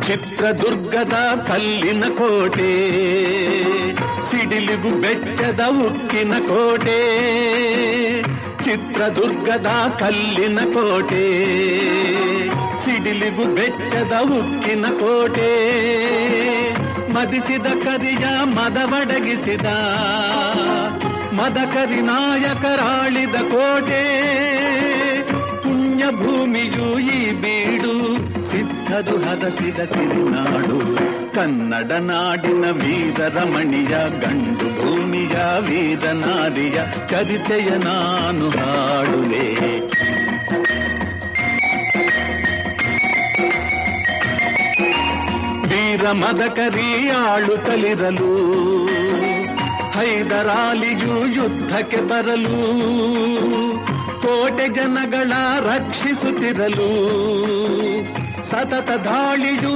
ಚಿತ್ರದುರ್ಗದ ಕಲ್ಲಿನ ಕೋಟೆ ಸಿಡಿಲಿಗು ಬೆಚ್ಚದ ಉಕ್ಕಿನ ಕೋಟೆ ಚಿತ್ರದುರ್ಗದ ಕಲ್ಲಿನ ಕೋಟೆ ಸಿಡಿಲಿಗು ಬೆಚ್ಚದ ಉಕ್ಕಿನ ಕೋಟೆ ಮದಿಸಿದ ಕರಿಯ ಮದವಡಗಿಸಿದ ಮದಕರಿ ನಾಯಕರಾಳಿದ ಕೋಟೆ ಪುಣ್ಯ ಭೂಮಿಯು ಈ ಬೀಡು ಸಿದ್ಧದು ಹದಸಿದ ಸಿರಿನಾಡು ಕನ್ನಡ ನಾಡಿನ ವೀರ ರಮಣಿಯ ಗಂಡು ಭೂಮಿಯ ವೀರ ನಾರಿಯ ಚರಿತೆಯ ನಾನು ಹಾಡುವೆ ವೀರ ಮದಕರಿ ಆಳುತ್ತಲಿರಲು ಹೈದರಾಲಿಯು ಯುದ್ಧಕ್ಕೆ ಬರಲು ಕೋಟೆ ಜನಗಳ ರಕ್ಷಿಸುತ್ತಿರಲು ಸತತ ದಾಳಿಯು